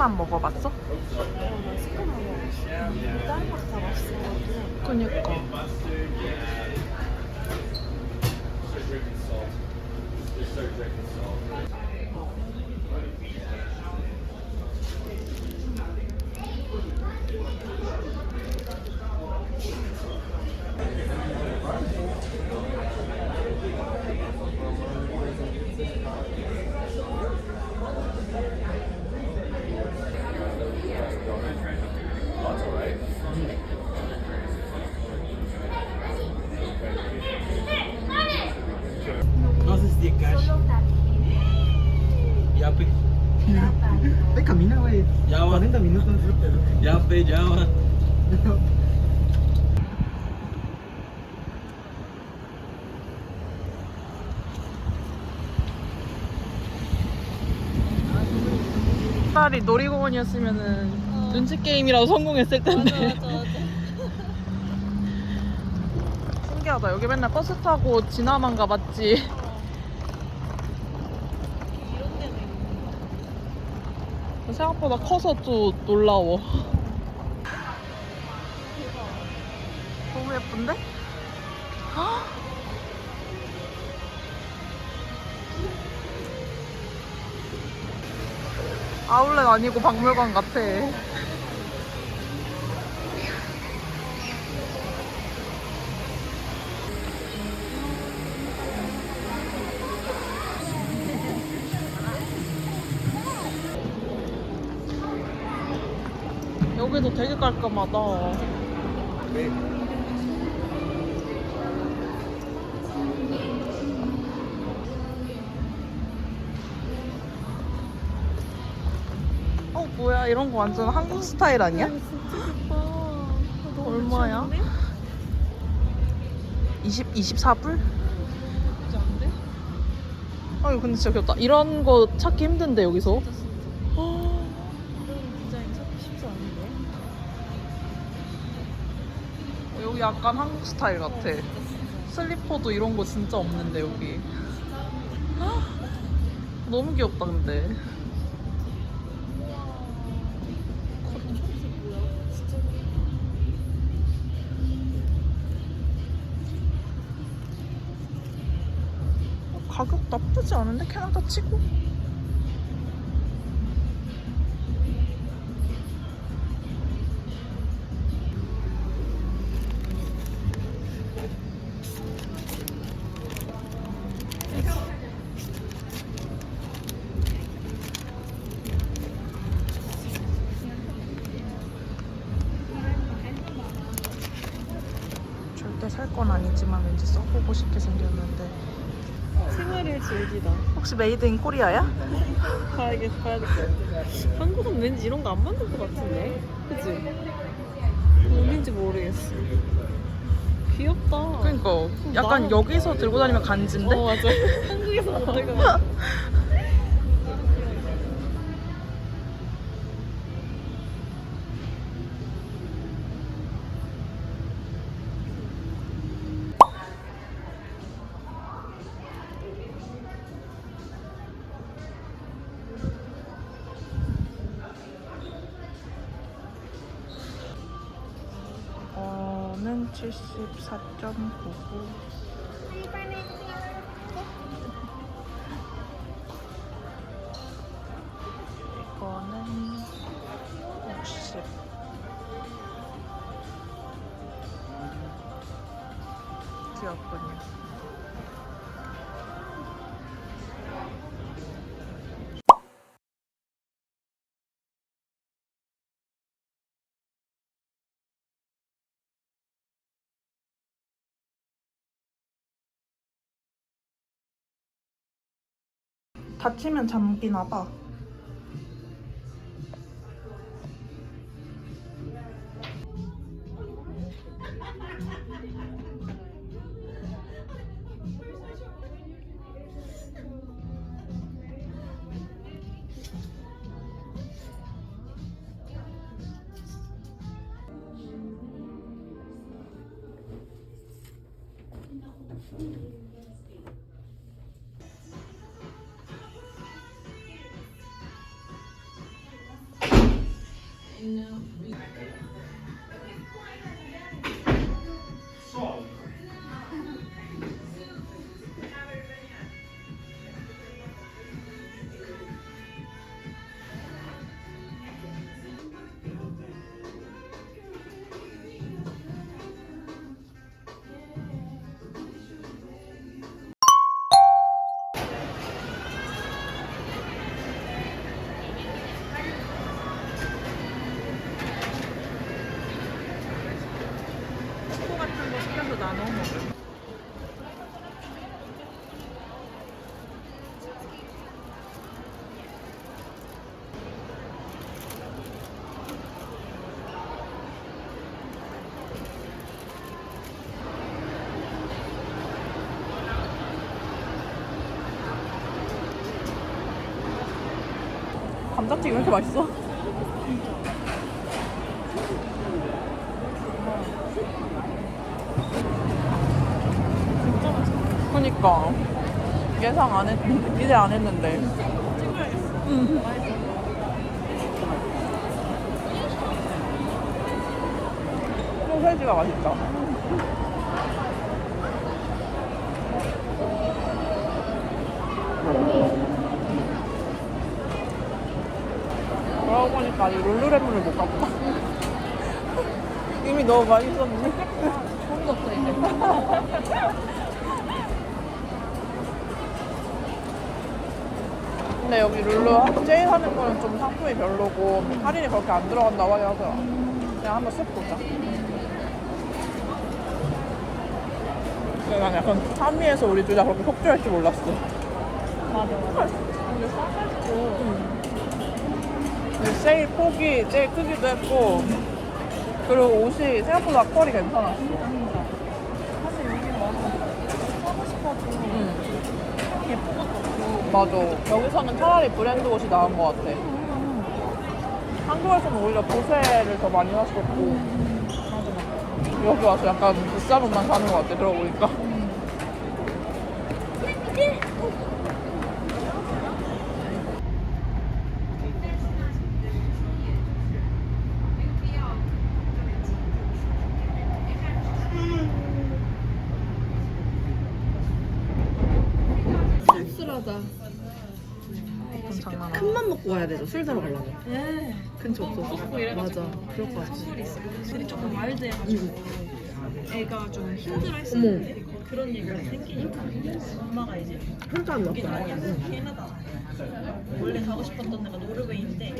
스콘만 먹어봤어? 어, 나 스콘 안 먹었어. 다른 거다 맛있을 것 같아. 그니까. Ya va. 차라리 놀이공원이었으면은 눈치 게임이라도 성공했을 텐데. 맞아, 맞아, 맞아. 신기하다. 여기 맨날 버스 타고 지나만 가봤지. 있는 생각보다 커서 또 놀라워. 예쁜데? 헉! 아울렛 아니고 박물관 같아. 여기도 되게 깔끔하다. 어 뭐야 이런 거 완전 한국 스타일 아니야? 아, 너무 얼마야? 괜찮은데? 20 24불? 진짜 안 돼? 아 이거 근데 진짜 귀엽다. 이런 거 찾기 힘든데 여기서. 진짜 진짜. 이런 디자인 찾기 쉽지 않은데? 여기 약간 한국 스타일 같아. 어, 진짜 진짜. 슬리퍼도 이런 거 진짜 없는데 여기. 헉! 너무 귀엽다 근데. 나쁘지 않은데 캐나다 치고? 혹시 메이드 인 코리아야? 가야겠어, 가야 될것 같아. 한국은 왠지 이런 거 안 만들 것 같은데? 그치? 어딘지 모르겠어. 귀엽다. 그러니까 약간 나는- 여기서 들고 다니면 간지인데? 어, 맞아. 한국에서 못 들고 귀엽군요 다치면 잠기나 봐. 나눠 먹을. 감자튀김 왜 이렇게 맛있어? 그니까 예상 안 했, 기대 안 했는데. 음. 소세지가 맛있다. 그러고 보니까 아직 룰루레몬을 못 갔다. 이미 너무 없어 이제. 근데 여기 룰루 제일 하는 거는 좀 상품이 별로고 할인이 그렇게 안 들어간다고 하긴 하더라. 그냥 한번 쓱 보자. 근데 난 약간 3위에서 우리 둘 다 그렇게 속주할 줄 몰랐어. 맞아 맞아. 근데 싸가지고 근데 세일 폭이 제일 크기도 했고 그리고 옷이 생각보다 퀄이 괜찮았어. 사실 여기 와서 사고 싶어도 응. 예쁜 것도 없고. 맞아. 여기서는 차라리 브랜드 옷이 나은 것 같아. 한국에서는 오히려 보세를 더 많이 샀었고 여기 와서 약간 비싼 옷만 사는 것 같아. 그러고 보니까. 되죠. 술 사러 가려면. 근처 없어서. 맞아. 그럴 것 같아. 술이 조금 와일드해가지고 애가 좀 힘들어했을 어머. 때 그런 얘기가 생기니까 엄마가 이제 혼자 안 여기. 아니야 캐나다 원래 가고 싶었던 데가 노르웨이인데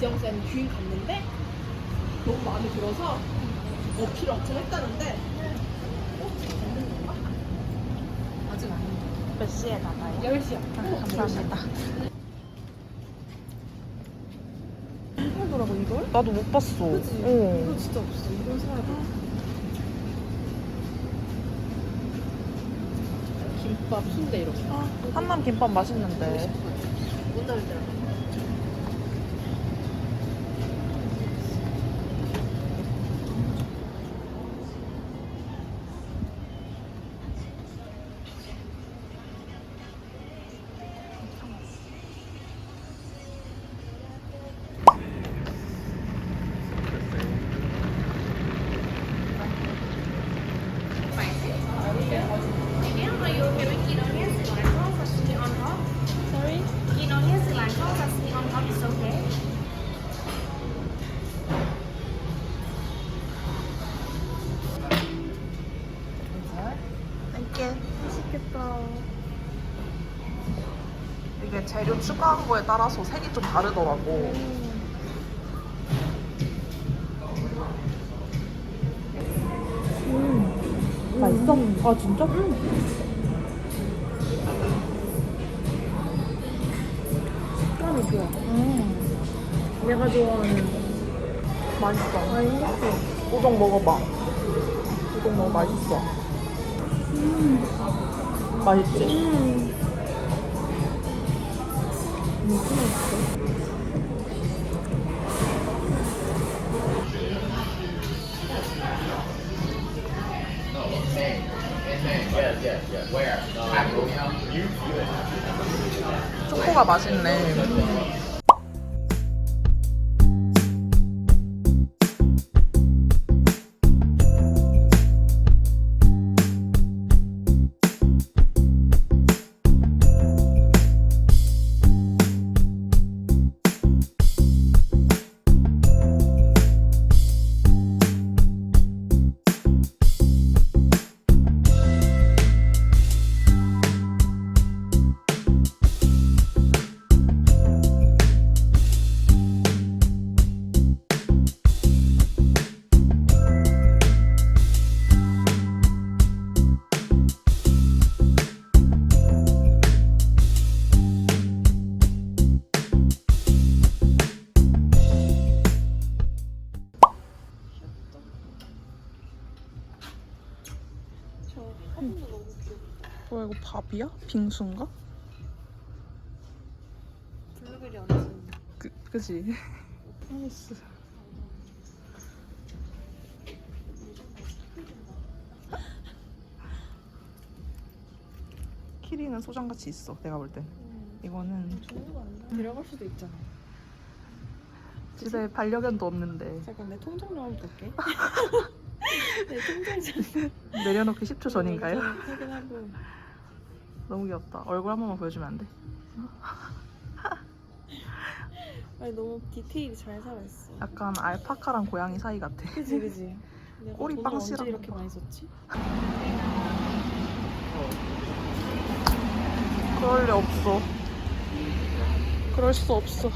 지영쌤 뷰 갔는데 너무 마음에 들어서 어필 어필 했다는데 아직 아닌데 몇 시에 나가요? 10시야 감사합니다. 팔더라고 이걸? 나도 못 봤어. 그치? 어. 이거 진짜 없어 이걸 사야 돼 김밥 순대 이렇게 한남 김밥 맛있는데. 못 나올 때라 추가한 거에 따라서 색이 좀 다르더라고. 음. 맛있어? 음. 아 진짜? 음. 음. 내가 좋아하는 맛있어. 맛있어. 우동 먹어봐. 우동 너무 맛있어. 음. 맛있지? 음. 초코가 맛있네. 밥이야? 빙수인가? 블루베리 얹은. 그, 그지? 프랑스. 키링은 소장같이 있어 내가 볼 땐. 이거는 종류가 안 나. 데려갈 수도 있잖아. 집에 반려견도 없는데 잠깐 내 통장로 한번 볼게. 내 통장장. 내려놓기 10초 전인가요? 확인하고. 너무 귀엽다. 얼굴 한 번만 보여주면 안 돼? 아니 너무 디테일이 잘 살아있어. 약간 알파카랑 고양이 사이 같아. 그지 그지. 내가 꼬리 돈을 빵실한 언제 이렇게 거. 많이 썼지? 그럴 리 없어. 그럴 수 없어.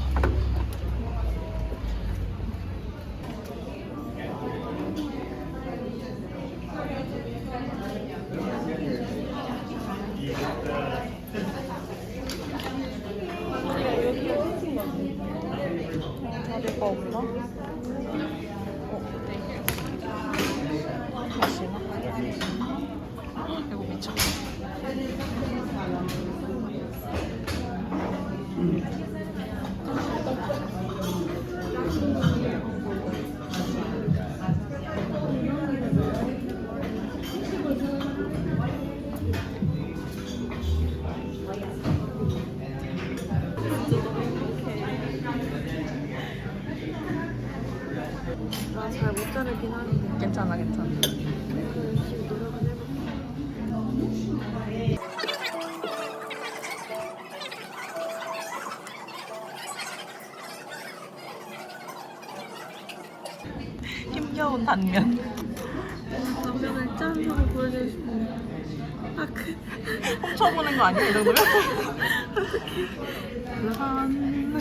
단면. 남편을 짠 하고 보여주고 싶은데. 아, 그. 훔쳐보는 거 아니야? 이 정도면? 르한.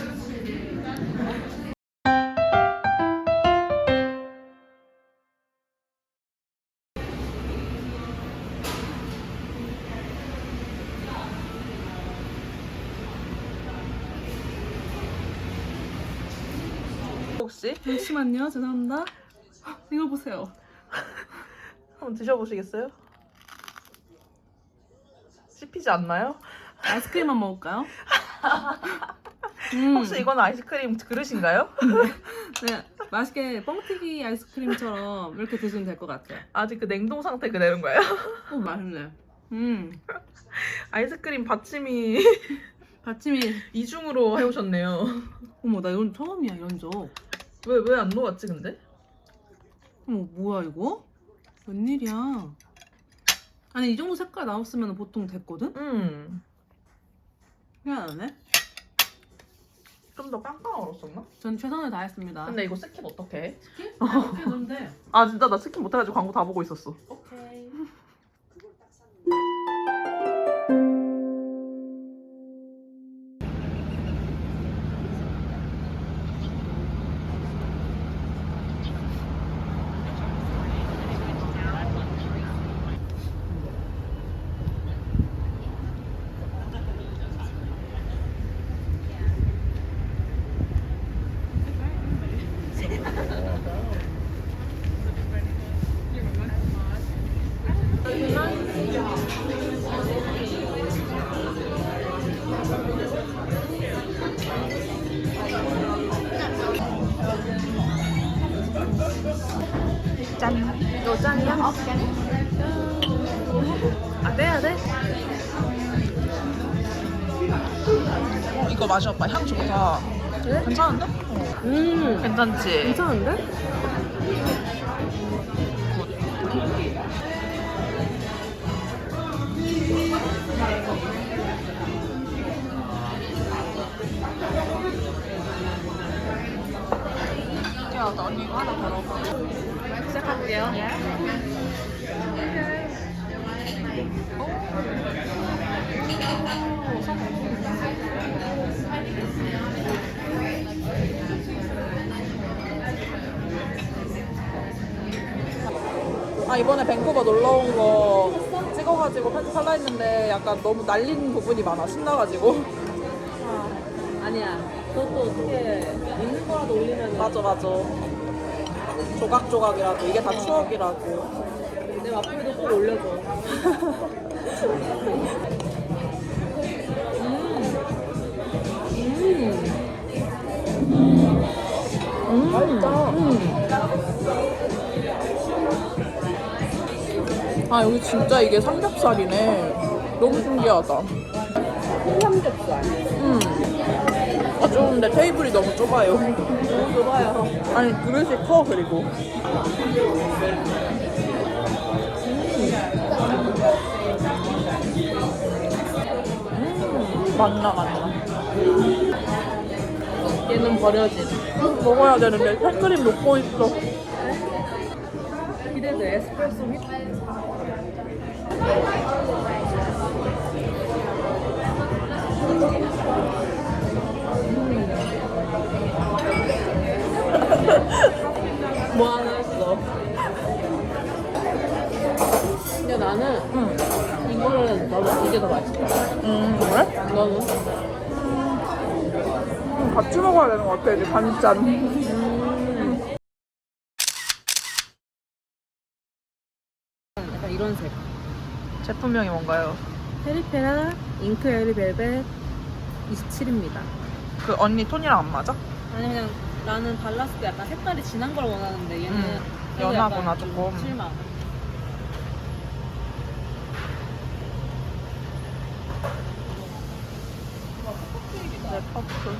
혹시 잠시만요. 죄송합니다. 이거 보세요. 한번 드셔보시겠어요? 씹히지 않나요? 아이스크림 만 먹을까요? 음, 혹시 이건 아이스크림 그릇인가요? 네, 맛있게 뻥튀기 아이스크림처럼 이렇게 드시면 될 것 같아요. 아직 그 냉동 상태 그대로인 거예요? 오, 맛있네. 음, 아이스크림 받침이 받침이 이중으로 해오셨네요. 어머 나 이건 처음이야 이런 적. 왜 왜 안 녹았지 근데? 어머 뭐야 이거? 웬일이야? 아니 이 정도 색깔 나왔으면 보통 됐거든? 음. 미안하네. 좀 더 빵빵 얼었었나? 전 최선을 다했습니다. 근데 이거 스킵 어떡해? 어떻게 넣는데? 아 진짜 나 스킵 못해가지고 광고 다 보고 있었어. 오케이. 이거 맛이 오빠 향 좋다. 괜찮은데? 어. 음 괜찮지? 괜찮은데? 언니 이거 하나 더 넣어봐. 시작할게요. 아 이번에 밴쿠버 놀러 온 거 찍어가지고 편집 살라 했는데 약간 너무 날린 부분이 많아 신나가지고. 아니야. 그것도 어떻게 있는 거라도 올리면 맞아 맞아. 조각조각이라고 이게 다 추억이라고. 내 와플도 꼭 올려줘. 아 여기 진짜 이게 삼겹살이네 너무 신기하다 삼겹살. 음. 아 좋은데 테이블이 너무 좁아요 너무 좋아요. 아니 그릇이 커 그리고 음, 맞나 맞나 얘는 버려진. 먹어야 되는데 생크림 녹고 있어 기대돼. 에스프레소 휘 뭐 하나 했어. 근데 나는 응. 이거는 나도 이게 더 맛있어. 음 그래? 너는? 음, 같이 먹어야 되는 것 같아 이제 반짠 약간 이런 색. 제품명이 뭔가요? 페리페라 잉크 에리 벨벳 27입니다. 그 언니 톤이랑 안 맞아? 아니 그냥 나는 발랐을 때 약간 색깔이 진한 걸 원하는데 얘는 음, 그래도 연하구나, 약간 좀 조금. 실망. 네, 퍼플.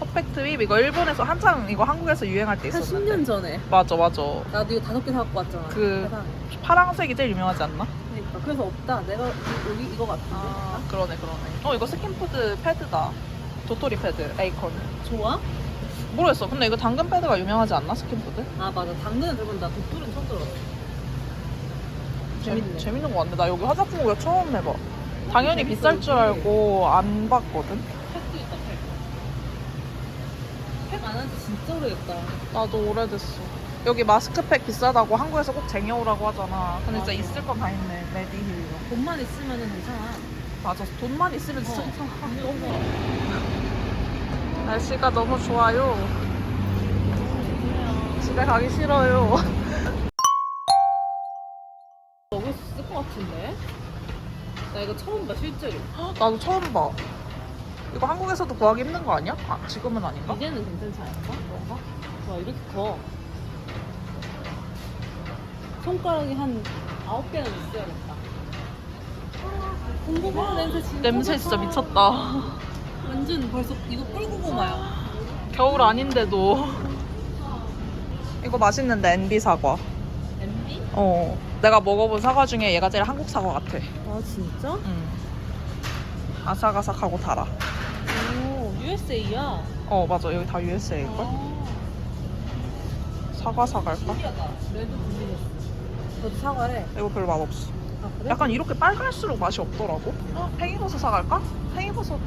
퍼펙트 립 이거 일본에서 한창 이거 한국에서 유행할 때 한 있었는데 10년 전에 맞아 맞아 나도 이거 다섯 개 사갖고 왔잖아. 그- 세상에. 파랑색이 제일 유명하지 않나? 그러니까 그래서 없다. 내가 이- 여기 이거 같은데. 아 그러네 그러네 어 이거 스킨푸드 패드다 도토리 패드 에이콘 좋아? 모르겠어 근데 이거 당근 패드가 유명하지 않나 스킨푸드? 아 맞아. 당근은 들어본다. 독도는 처음 들었어. 재밌네. 재, 재밌는 거 같네 나 여기 화장품 구경 처음 해봐 당연히 비쌀 줄 알고 안 봤거든 팩도 있다. 팩. 팩안 한지 진짜 오래됐다. 나도 오래됐어 여기 마스크팩 비싸다고 한국에서 꼭 쟁여오라고 하잖아 근데 진짜 맞아. 있을 건 다 있네 메디힐 돈만 있으면은 괜찮아. 맞아 돈만 있으면 진짜 어. 괜찮아 너무 날씨가 너무 좋아요 집에 가기 싫어요 먹을 수 있을 것 같은데? 나 이거 처음 봐 실제로. 나도 처음 봐 이거 한국에서도 구하기 힘든 거 아니야? 아 지금은 아닌가? 이제는 괜찮지 않을까? 뭔가? 와 이렇게 커. 손가락이 한 아홉 개는 있어야겠다. 궁금해 냄새 진짜. 냄새 진짜 좋다. 미쳤다 완전 벌써 이거 꿀고구마야. 겨울 아닌데도 이거 맛있는데 엔비 사과 MB? 어 내가 먹어본 사과 중에 얘가 제일 한국 사과 같아 아 진짜? 응 아삭아삭하고 달아 오 USA야. 어 맞아 여기 다 USA일걸? 아, 사과 사갈까? 신기하다. 레드 분리했어. 저도 사과래. 이거 별로 맛없어 아 그래? 약간 이렇게 빨갈수록 맛이 없더라고 어, 팽이버섯 사갈까? 팽이버섯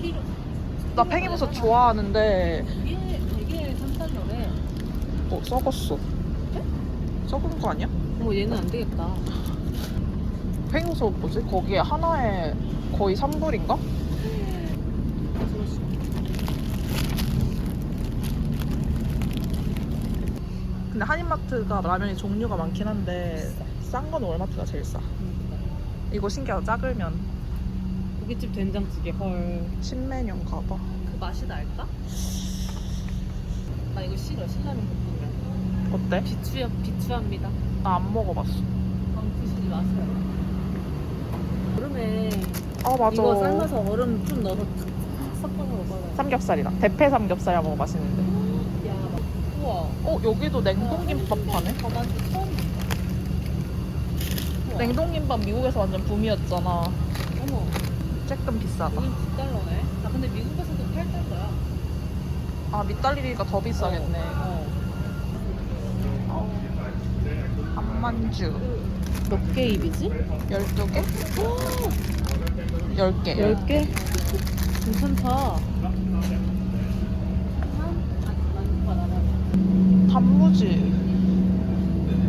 피로. 나 팽이버섯 좋아하는데 이게 되게 산탄노래. 어 썩었어 썩은 거 아니야? 어머 얘는 안 되겠다. 팽이버섯 뭐지? 거기에 하나에 거의 3불인가? 근데 한인마트가 라면이 종류가 많긴 한데 싼 건 월마트가 제일 싸 이거 신기하다 작으면 고깃집 된장찌개 헐. 신메뉴인가 봐 그 맛이 날까? 나 이거 싫어 신라면 볶음면 어때? 비추 비추합니다. 나 안 먹어봤어. 안 드시지 마세요. 얼음에 아 맞아. 이거 삶아서 얼음 좀 넣어서 탁 섞어서 먹어요. 삼겹살이다. 대패 삼겹살이랑 먹어 맛있는데. 야, 우와. 어 여기도 냉동김밥 파네. 어, 난 처음. 우와. 냉동김밥 미국에서 완전 붐이었잖아. 어머, 조금 비싸다. 여긴 9달러네. 아 근데 미국에서도 8달러야. 아 밑달리기가 더 비싸겠네. 어. 한만주 몇 개 입이지? 12개? 10개. 10개? 괜찮다. 단무지.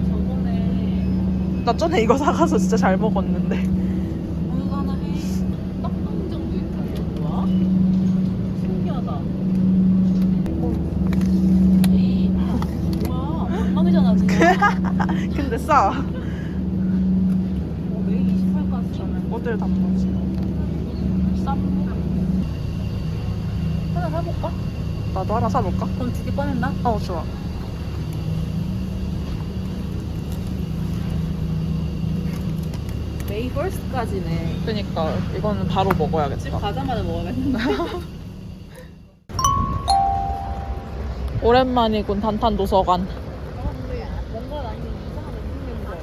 저번에 나 전에 이거 사가서 진짜 잘 먹었는데. 어느 거 하나 해. 떡방정도 있다. 이거 뭐야? 신기하다. 에이, 뭐야? 엉망이잖아 지금. 근데 싸. 어, 매일 28까지 하면 어딜 단무지? 쌈. 하나 사볼까? 나도 하나 사볼까? 그럼 두 개 꺼낸다? 어 좋아. 메이 1스트까지네. 그니까 이거는 바로 집 먹어야겠다. 가자마자 먹어야겠는데. 오랜만이군 단탄 도서관. 아, 근데 뭔가 나는 이상한 느낌인 거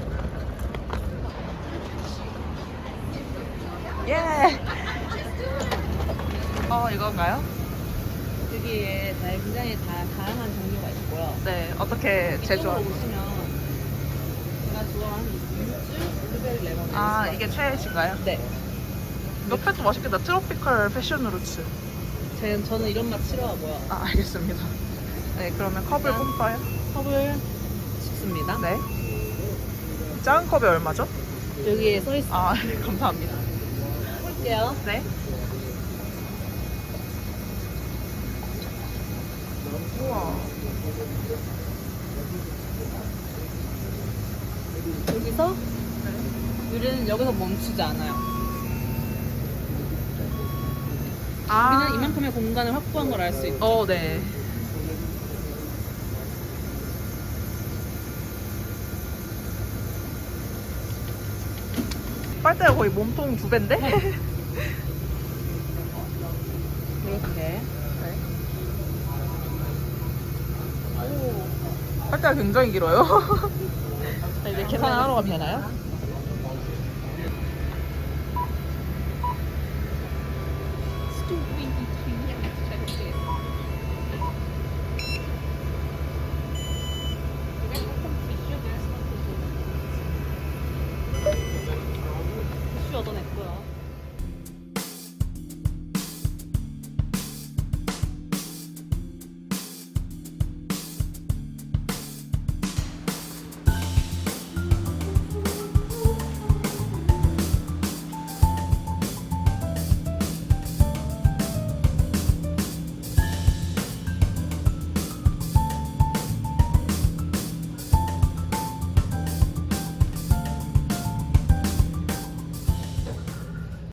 예. 어 이건가요? 여기에 다 굉장히 다, 다양한 종류가 있고요. 네. 어떻게 레몬 아 이게 최애신가요? 네. 옆에도 맛있겠다. 트로피컬 패션 루츠. 제, 저는 이런 맛 싫어하고요. 아 알겠습니다. 네 그러면 컵을 짠. 뿜빠요. 컵을 씻습니다. 네. 작은 컵이 얼마죠? 여기에 써 있어. 아 네, 감사합니다. 볼게요. 네. 우와. 여기서 우리는 여기서 멈추지 않아요. 아. 우리는 이만큼의 공간을 확보한 걸 알 수 있어. 어, 네. 빨대가 거의 몸통 두 배인데? 이렇게. 빨대가 굉장히 길어요. 자, 이제 계산하러 가면 되나요?